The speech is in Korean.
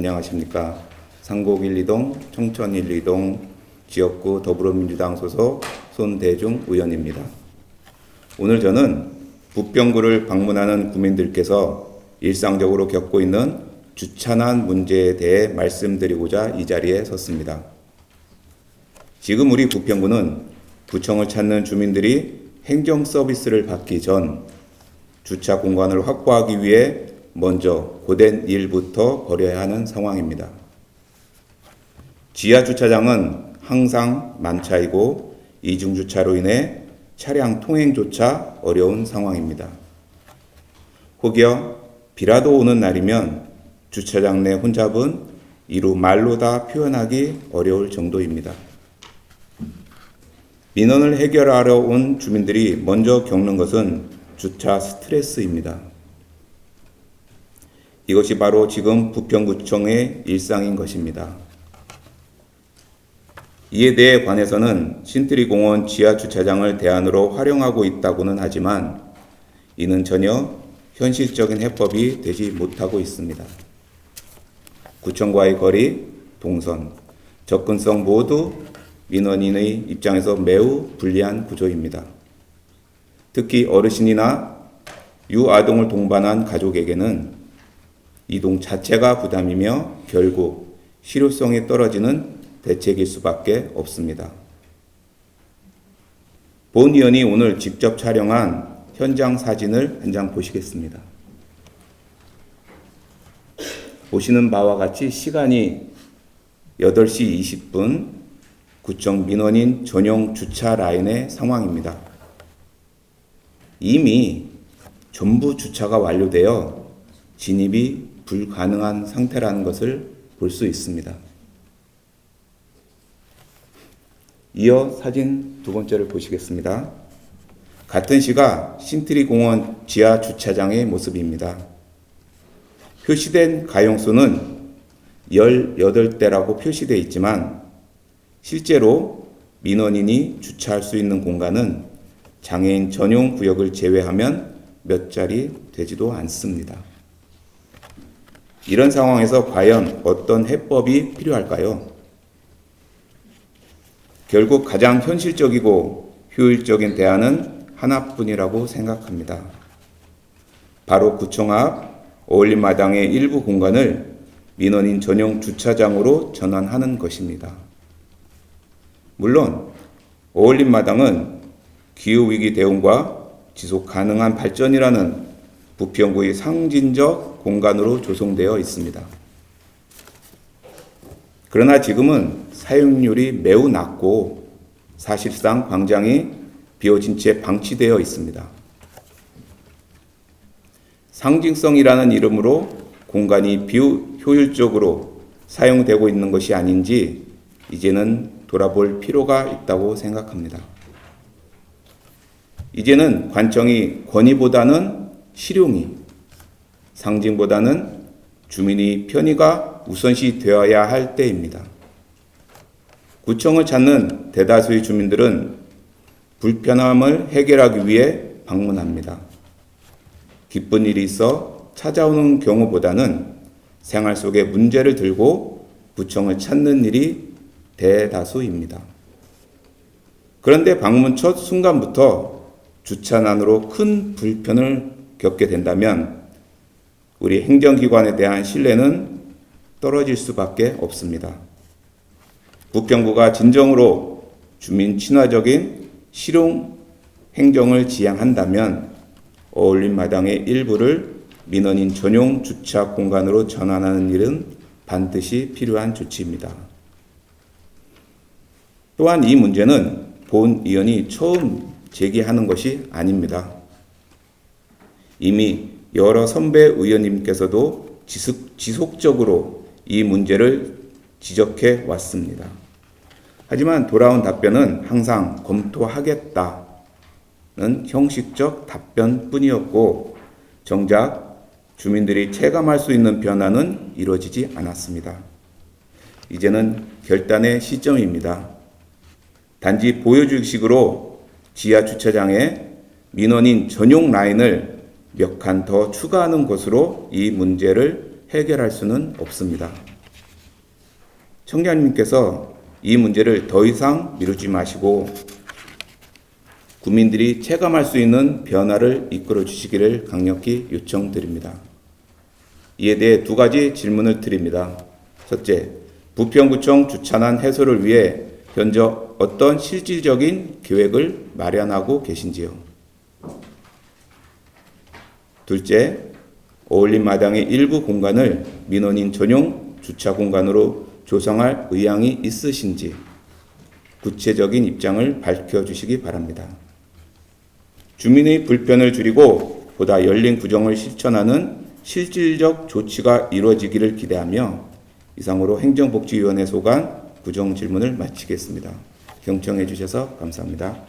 안녕하십니까. 상곡 1, 2동, 청천 1, 2동 지역구 더불어민주당 소속 손대중 의원입니다. 오늘 저는 부평구를 방문하는 구민들께서 일상적으로 겪고 있는 주차난 문제에 대해 말씀드리고자 이 자리에 섰습니다. 지금 우리 부평구는 구청을 찾는 주민들이 행정 서비스를 받기 전 주차 공간을 확보하기 위해 먼저 고된 일부터 벌여야 하는 상황입니다. 지하 주차장은 항상 만차이고 이중 주차로 인해 차량 통행조차 어려운 상황입니다. 혹여 비라도 오는 날이면 주차장 내 혼잡은 이루 말로 다 표현하기 어려울 정도입니다. 민원을 해결하러 온 주민들이 먼저 겪는 것은 주차 스트레스입니다. 이것이 바로 지금 부평구청의 일상인 것입니다. 이에 대해 관해서는 신트리 공원 지하 주차장을 대안으로 활용하고 있다고는 하지만 이는 전혀 현실적인 해법이 되지 못하고 있습니다. 구청과의 거리, 동선, 접근성 모두 민원인의 입장에서 매우 불리한 구조입니다. 특히 어르신이나 유아동을 동반한 가족에게는 이동 자체가 부담이며 결국 실효성이 떨어지는 대책일 수밖에 없습니다. 본 의원이 오늘 직접 촬영한 현장 사진을 한 장 보시겠습니다. 보시는 바와 같이 시간이 8시 20분 구청 민원인 전용 주차 라인의 상황입니다. 이미 전부 주차가 완료되어 진입이 불가능한 상태라는 것을 볼 수 있습니다. 이어 사진 두 번째를 보시겠습니다. 같은 시가 신트리 공원 지하 주차장의 모습입니다. 표시된 가용수는 18대라고 표시되어 있지만 실제로 민원인이 주차할 수 있는 공간은 장애인 전용 구역을 제외하면 몇 자리 되지도 않습니다. 이런 상황에서 과연 어떤 해법이 필요할까요? 결국 가장 현실적이고 효율적인 대안은 하나뿐이라고 생각합니다. 바로 구청 앞 어울림 마당의 일부 공간을 민원인 전용 주차장으로 전환하는 것입니다. 물론 어울림 마당은 기후 위기 대응과 지속 가능한 발전이라는 부평구의 상징적 공간으로 조성되어 있습니다. 그러나 지금은 사용률이 매우 낮고 사실상 광장이 비어진 채 방치되어 있습니다. 상징성이라는 이름으로 공간이 비효율적으로 사용되고 있는 것이 아닌지 이제는 돌아볼 필요가 있다고 생각합니다. 이제는 관청이 권위보다는 실용이, 상징보다는 주민의 편의가 우선시 되어야 할 때입니다. 구청을 찾는 대다수의 주민들은 불편함을 해결하기 위해 방문합니다. 기쁜 일이 있어 찾아오는 경우보다는 생활 속의 문제를 들고 구청을 찾는 일이 대다수입니다. 그런데 방문 첫 순간부터 주차난으로 큰 불편을 겪게 된다면 우리 행정기관에 대한 신뢰는 떨어질 수밖에 없습니다. 부평구가 진정으로 주민 친화적인 실용 행정을 지향한다면 어울림 마당의 일부를 민원인 전용 주차 공간으로 전환하는 일은 반드시 필요한 조치입니다. 또한 이 문제는 본 의원이 처음 제기하는 것이 아닙니다. 이미 여러 선배 의원님께서도 지속, 지속적으로 이 문제를 지적해 왔습니다. 하지만 돌아온 답변은 항상 검토하겠다는 형식적 답변뿐이었고 정작 주민들이 체감할 수 있는 변화는 이루어지지 않았습니다. 이제는 결단의 시점입니다. 단지 보여주기식으로 지하 주차장에 민원인 전용 라인을 몇 칸 더 추가하는 것으로 이 문제를 해결할 수는 없습니다. 청장님께서 이 문제를 더 이상 미루지 마시고 국민들이 체감할 수 있는 변화를 이끌어 주시기를 강력히 요청드립니다. 이에 대해 두 가지 질문을 드립니다. 첫째, 부평구청 주차난 해소를 위해 현재 어떤 실질적인 계획을 마련하고 계신지요? 둘째, 어울림 마당의 일부 공간을 민원인 전용 주차 공간으로 조성할 의향이 있으신지 구체적인 입장을 밝혀주시기 바랍니다. 주민의 불편을 줄이고 보다 열린 구정을 실천하는 실질적 조치가 이루어지기를 기대하며 이상으로 행정복지위원회 소관 구정 질문을 마치겠습니다. 경청해 주셔서 감사합니다.